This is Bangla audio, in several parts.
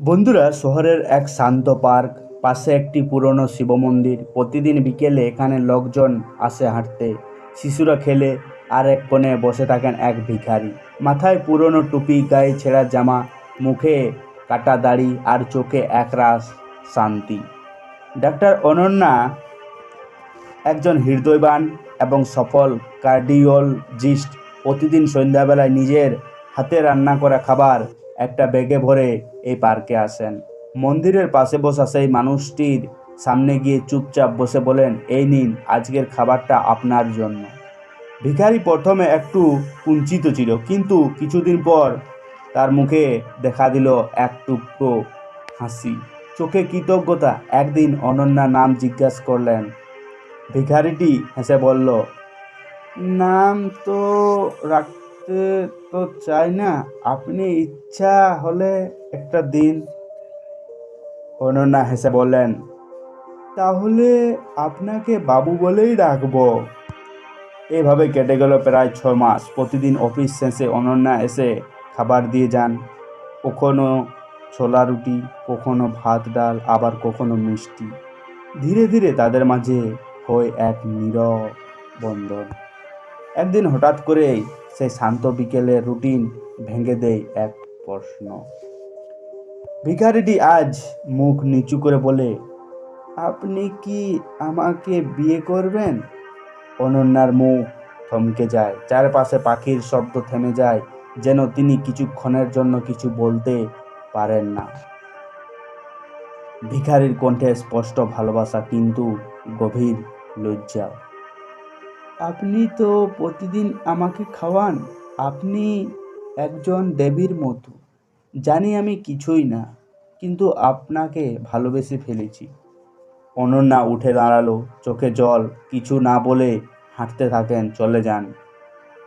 বন্ধুরা, শহরের এক শান্ত পার্ক, পাশে একটি পুরনো শিব মন্দির প্রতিদিন বিকেলে এখানে লোকজন আসে হাঁটতে। শিশুরা খেলে, আর এক কোণে বসে থাকেন এক ভিখারি। মাথায় পুরনো টুপি, গায়ে ছেঁড়া জামা, মুখে কাটা দাড়ি, আর চোখে একরাশ শান্তি। ডাক্তার অনন্যা একজন হৃদয়বান এবং সফল কার্ডিওলজিস্ট। প্রতিদিন সন্ধ্যাবেলায় নিজের হাতে রান্না করা খাবার একটা ব্যাগে ভরে এই পার্কে আসেন। মন্দিরের পাশে বসা সেই মানুষটির সামনে গিয়ে চুপচাপ বসে বলেন, এই নিন, আজকের খাবারটা আপনার জন্য। ভিখারি প্রথমে একটু কুঞ্চিত ছিল, কিন্তু কিছুদিন পর তার মুখে দেখা দিল এক টুকরো হাসি। চোখে কৃতজ্ঞতা, একদিন অনন্যা নাম জিজ্ঞাসা করলেন। ভিখারিটি হেসে বলল, নাম তো রাখতে তো চাই না। আপনি ইচ্ছা হলে একটা দিন অনন্যা হেসে বললেন, তাহলে আপনাকে বাবু বলেই রাখব এভাবে কেটে গেল প্রায় ছ মাস। প্রতিদিন অফিস শেষে অনন্যা এসে খাবার দিয়ে যান। কখনো ছোলা রুটি, কখনো ভাত, ডাল, আবার কখনো মিষ্টি। ধীরে ধীরে তাদের মাঝে হয় এক নীরব বন্ধন একদিন হঠাৎ করেই সেই শান্ত বিকেলের রুটিন ভেঙে দেয় এক প্রশ্ন। ভিখারিটি আজ মুখ নিচু করে বলে, আপনি কি আমাকে বিয়ে করবেন? অনন্যার মুখ থমকে যায়, চারপাশে পাখির শব্দ থেমে যায়, যেন তিনি কিছুক্ষণের জন্য কিছু বলতে পারেন না। ভিখারির কণ্ঠে স্পষ্ট ভালোবাসা কিন্তু গভীর লজ্জা। আপনি তো প্রতিদিন আমাকে খাওয়ান। আপনি একজন দেবীর মতো। জানি আমি কিছুই না, কিন্তু আপনাকে ভালোবেসে ফেলেছি। অনন্যা উঠে দাঁড়াল, চোখে জল, কিছু না বলে হাঁটতে থাকেন, চলে যান।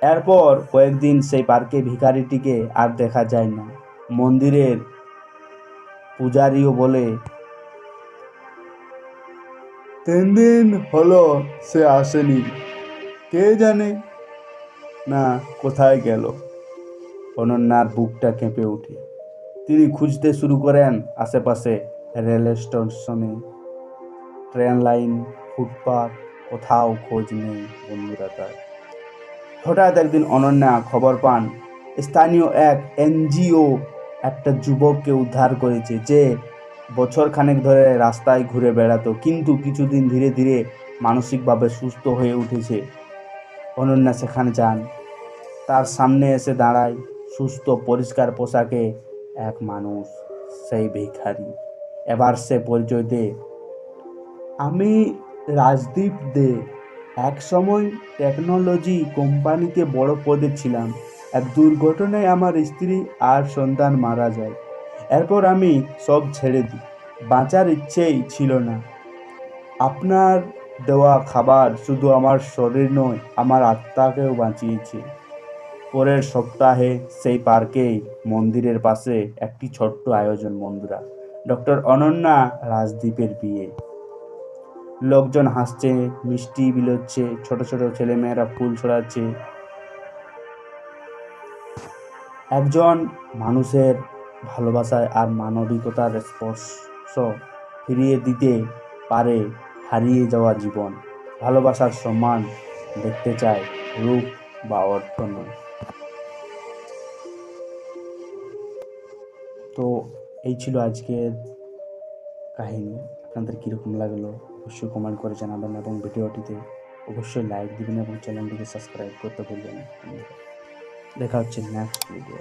এরপর কয়েকদিন সেই পার্কে ভিখারিটিকে আর দেখা যায় না। মন্দিরের পূজারীও বলে, তিন দিন হলো সে আসেনি। কে জানে? না, কোথায় গেল? অনন্যার বুকটা কেঁপে ওঠে তিনি খুঁজতে শুরু করেন আশেপাশে রেল স্টেশনে। ট্রেন লাইন ফুটপাথ কোথাও খোঁজ নেই বন্ধুরা তার। হঠাৎ একদিন অনন্যা খবর পান, স্থানীয় এক এনজিও একটা যুবককে উদ্ধার করেছে যে বছর খানেক ধরে রাস্তায় ঘুরে বেড়াতো, কিন্তু কিছুদিন ধীরে ধীরে মানসিকভাবে সুস্থ হয়ে উঠেছে। অনন্যা সেখানে যান। তার সামনে এসে দাঁড়ায় সুস্থ, পরিষ্কার পোশাকে এক মানুষ, সেই ভিখারি। এবার সে পরিচয় দে। আমি রাজদীপ দে। এক সময় টেকনোলজি কোম্পানিতে বড় পদে ছিলাম। এক দুর্ঘটনায় আমার স্ত্রী আর সন্তান মারা যায়। এরপর আমি সব ছেড়ে দিই। বাঁচার ইচ্ছেই ছিল না। আপনার দেওয়া খাবার শুধু আমার শরীর নয়, আমার আত্মাকেও বাঁচিয়েছে। পরের সপ্তাহে সেই পার্কেই মন্দিরের পাশে একটি ছোট্ট আয়োজন বন্ধুরা, ডক্টর অনন্যা রাজদীপের বিয়ে। লোকজন হাসছে, মিষ্টি বিলোচ্ছে, ছোট ছোট ছেলেমেয়েরা ফুল ছড়াচ্ছে। একজন মানুষের ভালোবাসায় আর মানবিকতার স্পর্শ ফিরিয়ে দিতে পারে হারিয়ে যাওয়া জীবন। ভালোবাসার সম্মান দেখতে চায় রূপ বা অর্থ নয়। তো এই ছিল আজকের কাহিনী। আপনাদের কীরকম লাগল অবশ্যই কমেন্ট করে জানাবেন এবং ভিডিওটিতে অবশ্যই লাইক দিবেন এবং চ্যানেলটিকে সাবস্ক্রাইব করতে ভুলবেন দেখা হচ্ছে নেক্সট ভিডিও